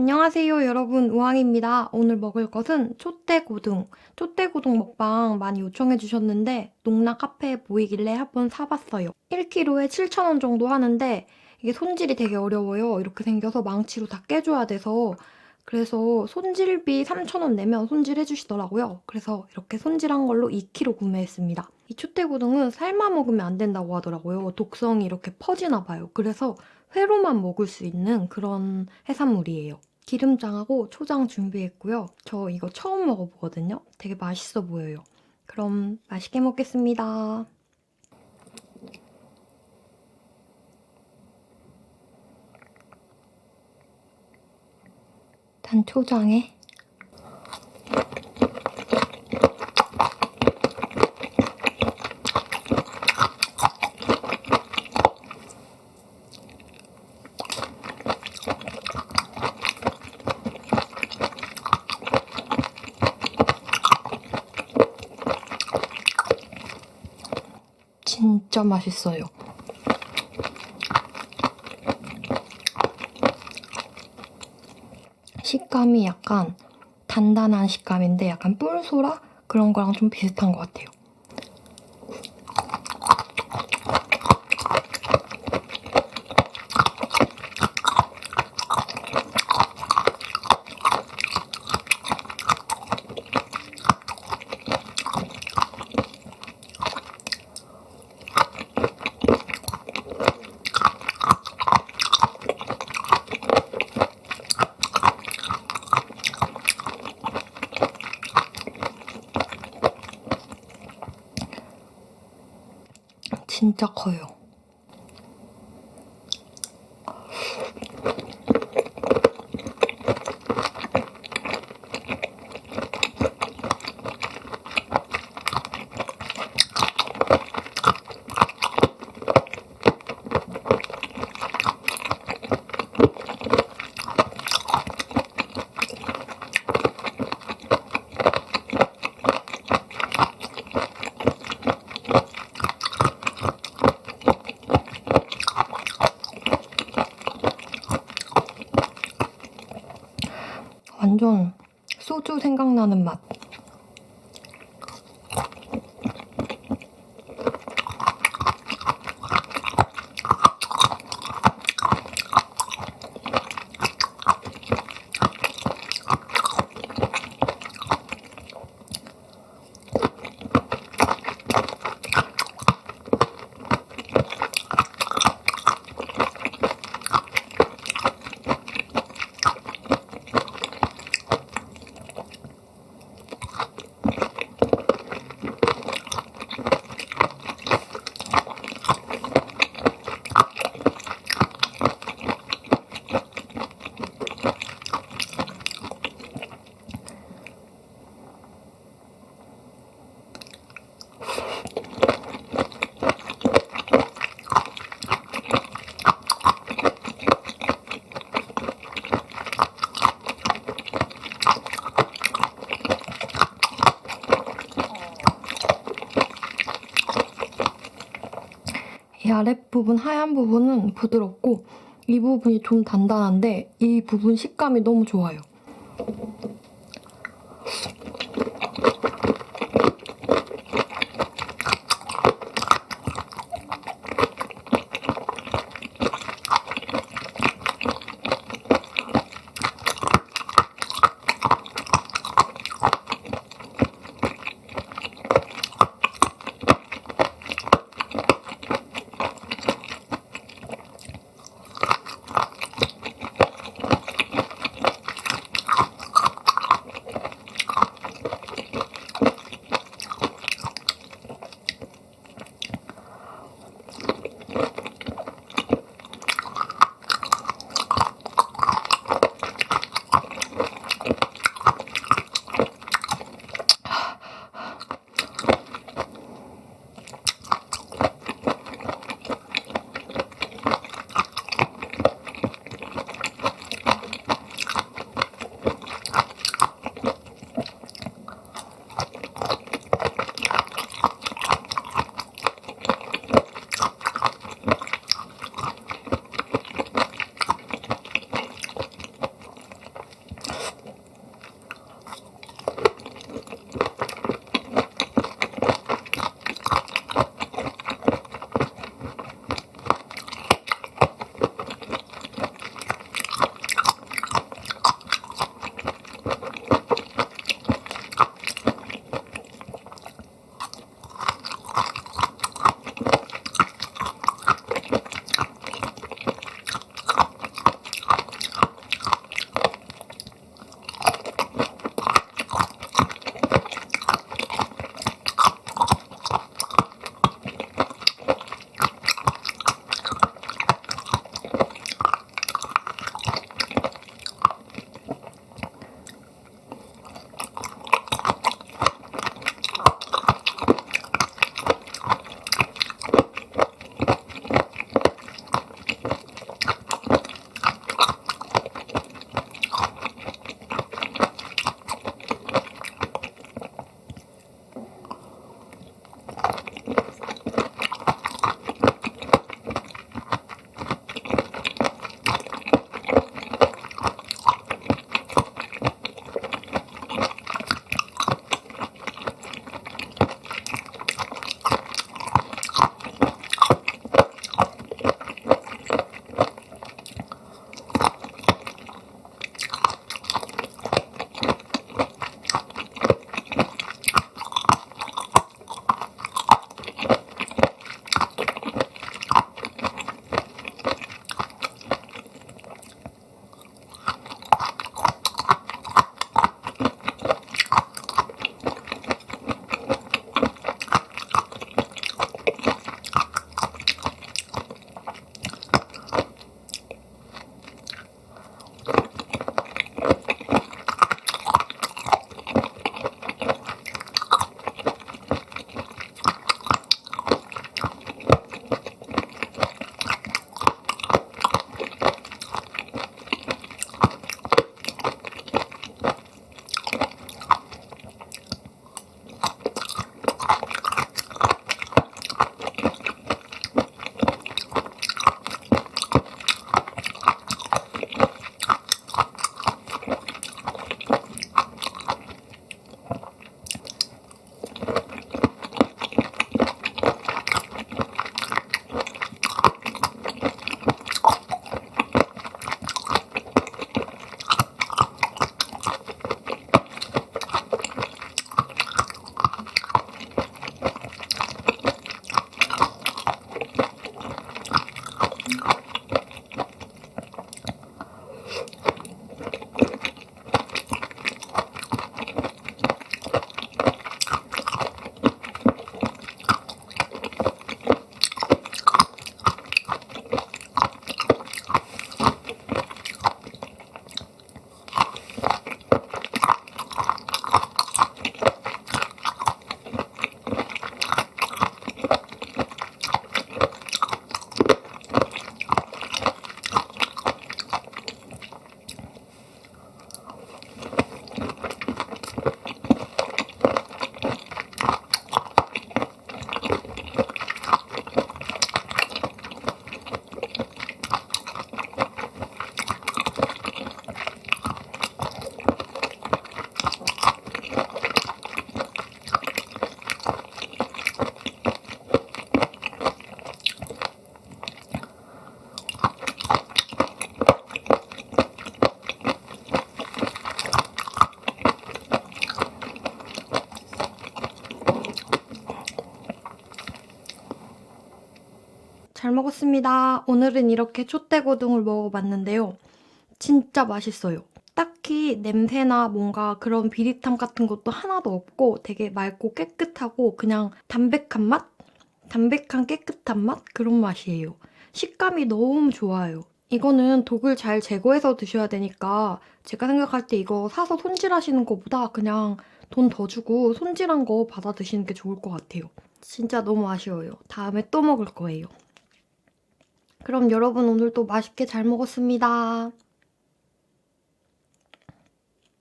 안녕하세요 여러분 우왕입니다. 오늘 먹을 것은 촛대고등. 촛대고등 먹방 많이 요청해 주셨는데 농락 카페에 보이길래 한번 사봤어요. 1kg에 7,000원 정도 하는데 이게 손질이 되게 어려워요. 이렇게 생겨서 망치로 다 깨줘야 돼서 그래서 손질비 3,000원 내면 손질해 주시더라고요. 그래서 이렇게 손질한 걸로 2kg 구매했습니다. 이 촛대고등은 삶아 먹으면 안 된다고 하더라고요. 독성이 이렇게 퍼지나 봐요. 그래서 회로만 먹을 수 있는 그런 해산물이에요. 기름장하고 초장 준비했고요. 저 이거 처음 먹어보거든요. 되게 맛있어 보여요. 그럼 맛있게 먹겠습니다. 단 초장에 진짜 맛있어요. 식감이 약간 단단한 식감인데 약간 뿔소라 그런 거랑 좀 비슷한 것 같아요. 진짜 커요. 소주 생 이 아랫부분 하얀 부분은 부드럽고 이 부분이 좀 단단한데 이 부분 식감이 너무 좋아요. 먹었습니다. 오늘은 이렇게 촛대고등을 먹어봤는데요. 진짜 맛있어요. 딱히 냄새나 뭔가 그런 비릿함 같은 것도 하나도 없고 되게 맑고 깨끗하고 그냥 담백한 맛? 담백한 깨끗한 맛? 그런 맛이에요. 식감이 너무 좋아요. 이거는 독을 잘 제거해서 드셔야 되니까 제가 생각할 때 이거 사서 손질하시는 것보다 그냥 돈 더 주고 손질한 거 받아 드시는 게 좋을 것 같아요. 진짜 너무 아쉬워요. 다음에 또 먹을 거예요. 그럼 여러분 오늘도 맛있게 잘 먹었습니다.